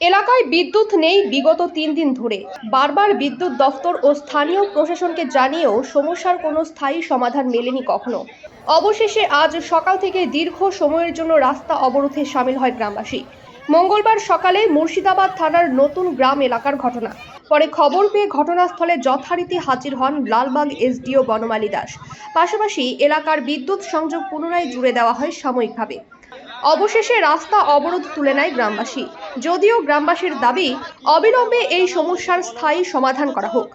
এলাকায় বিদ্যুৎ নেই বিগত তিন দিন ধরে। বারবার বিদ্যুৎ দফতর ও স্থানীয় প্রশাসনকে জানিয়েও সমস্যার কোনো স্থায়ী সমাধান মেলেনি কখনো। অবশেষে আজ সকাল থেকে দীর্ঘ সময়ের জন্য রাস্তা অবরোধে সামিল হয় গ্রামবাসী। মঙ্গলবার সকালে মুর্শিদাবাদ থানার নতুন গ্রাম এলাকার ঘটনা। পরে খবর পেয়ে ঘটনাস্থলে যথারীতি হাজির হন লালবাগ এসডিও বনমালী দাস। পাশাপাশি এলাকার বিদ্যুৎ সংযোগ পুনরায় জুড়ে দেওয়া হয় সাময়িকভাবে। অবশেষে রাস্তা অবরোধ তুলে নেয় গ্রামবাসী। যদিও গ্রামবাসীর দাবি, অবিলম্বে এই সমস্যার স্থায়ী সমাধান করা হোক।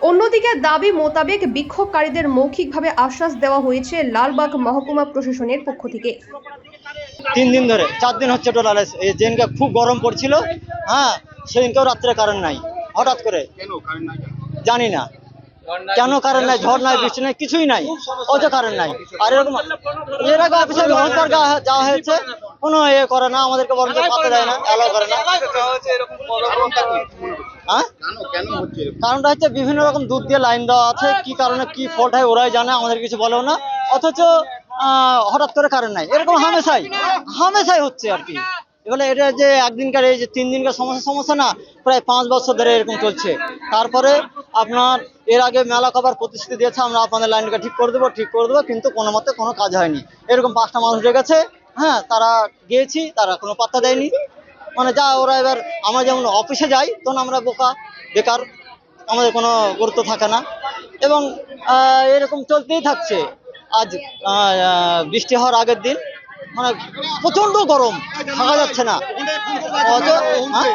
অন্যদিকে দাবি মোতাবেক বিক্ষোভকারীদের মৌখিকভাবে আশ্বাস দেওয়া হয়েছে লালবাগ মহকুমা প্রশাসনের পক্ষ থেকে। তিন দিন ধরে, চার দিন হচ্ছে টোটাল যেদিনকে খুব গরম পড়ছিল হ্যাঁ সেদিনকেও রাত্রে কারেন্ট নাই। হঠাৎ করে। জানি না। কেন কারেন্ট নাই? ঝড় নাই বৃষ্টি নাই কিছুই নাই। অত কারেন্ট নাই। আর এরকম এর আগে অফিসে বহুতবার যাওয়া হয়েছে কোনো এ করে না আমাদেরকে বরঞ্চ পাতে দেয় না অ্যালাউ করে না। হ্যাঁ? কারণটা হচ্ছে বিভিন্ন রকম দুধ দিয়ে লাইন দেওয়া আছে কি কারণে কি ফল্ট হয় ওরাই জানে আমাদের কিছু বলেও না। অথচ আহ, হঠাৎ করে কারেন্ট নাই। এরকম হামেশাই হামেশাই হচ্ছে আর কি। এগুলো এটা যে একদিনকার এই যে তিন দিনকার সমস্যা সমস্যা না প্রায় পাঁচ বছর ধরে এরকম চলছে। তারপরে আপনার এর আগে মেলা কবার প্রতিশ্রুতি দিয়েছে, আমরা আপনাদের লাইনটা ঠিক করে দেবো, ঠিক করে দেবো, কিন্তু কোনো মতে কোনো কাজ হয়নি। এরকম পাঁচটা মানুষ গেছে হ্যাঁ তারা গিয়েছি, তারা কোনো পাত্তা দেয়নি। মানে যা ওরা এবার, আমরা যেমন অফিসে যাই, তখন আমরা বোকা, বেকার, আমাদের কোনো গুরুত্ব থাকে না। এবং এরকম চলতেই থাকছে। আজ বৃষ্টি হওয়ার আগের দিন মানে প্রচণ্ড গরম, থাকা যাচ্ছে না। হ্যাঁ?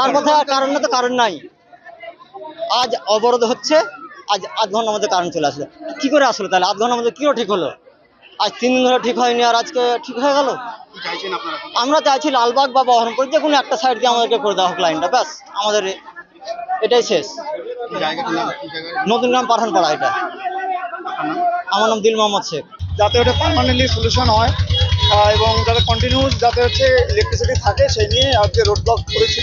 তার কথা কারণ না তো কারণ নাই। আজ অবরোধ হচ্ছে আজ আধ ঘণ্টার মধ্যে কারণ চলে আসলো। কি করে আসলো তাহলে? আধ ঘণ্টার মধ্যে কি ঠিক হলো? আজ তিন দিন ধরে ঠিক হয়নি আর আজকে ঠিক হয়ে গেল? আমরা চাইছি লালবাগ বা বহরমপুর যে কোনো একটা সাইড দিয়ে আমাদেরকে করে দেওয়া হোক লাইনটা ব্যাস আমাদের এটাই শেষ। নতুন গ্রাম পাঠানপাড়া এটা। আমার নাম দিল মোহাম্মদ শেখ। যাতে ওটা পার্মানেন্টলি সলিউশন হয় এবং যাতে কন্টিনিউস যাতে হচ্ছে ইলেকট্রিসিটি থাকে সেই নিয়ে আজকে রোড ব্লক করেছি।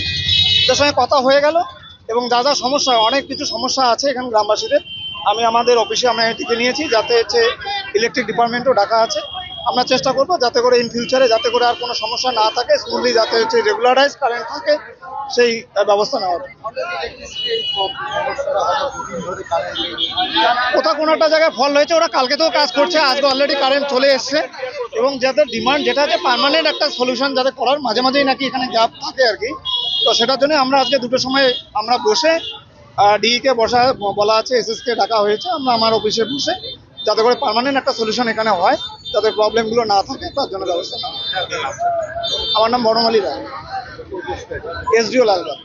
তার সঙ্গে কথা হয়ে গেল এবং যা যা সমস্যা অনেক কিছু সমস্যা আছে এখানে গ্রামবাসীদের। আমি আমাদের অফিসে আমরা এটিকে নিয়েছি, যাতে হচ্ছে ইলেকট্রিক ডিপার্টমেন্টও ডাকা আছে। আমরা চেষ্টা করব যাতে করে ইন ফিউচারে যাতে করে আর কোনো সমস্যা না থাকে স্মুথলি যাতে হচ্ছে রেগুলারাইজ কারেন্ট থাকে, সেই ব্যবস্থা নেওয়া হবে। কোথাও কোনো একটা জায়গায় ফল হয়েছে, ওরা কালকে তো কাজ করছে আজকে অলরেডি কারেন্ট চলে এসছে। এবং যাদের ডিমান্ড যেটা আছে পার্মানেন্ট একটা সলিউশন যাতে করার মাঝে মাঝেই নাকি এখানে গ্যাপ থাকে আর কি, তো সেটার জন্য আমরা আজকে দুটোর সময় আমরা বসে ডি কে বসা, বলা আছে এসএস কে ডাকা হয়েছে, আমরা আমার অফিসে বসে যাতে করে পারমানেন্ট একটা সলিউশন এখানে হয়, যাতে প্রবলেমগুলো না থাকে, তার জন্য ব্যবস্থা আমার নাম বনমালী রায়। এসডিও লালবাগ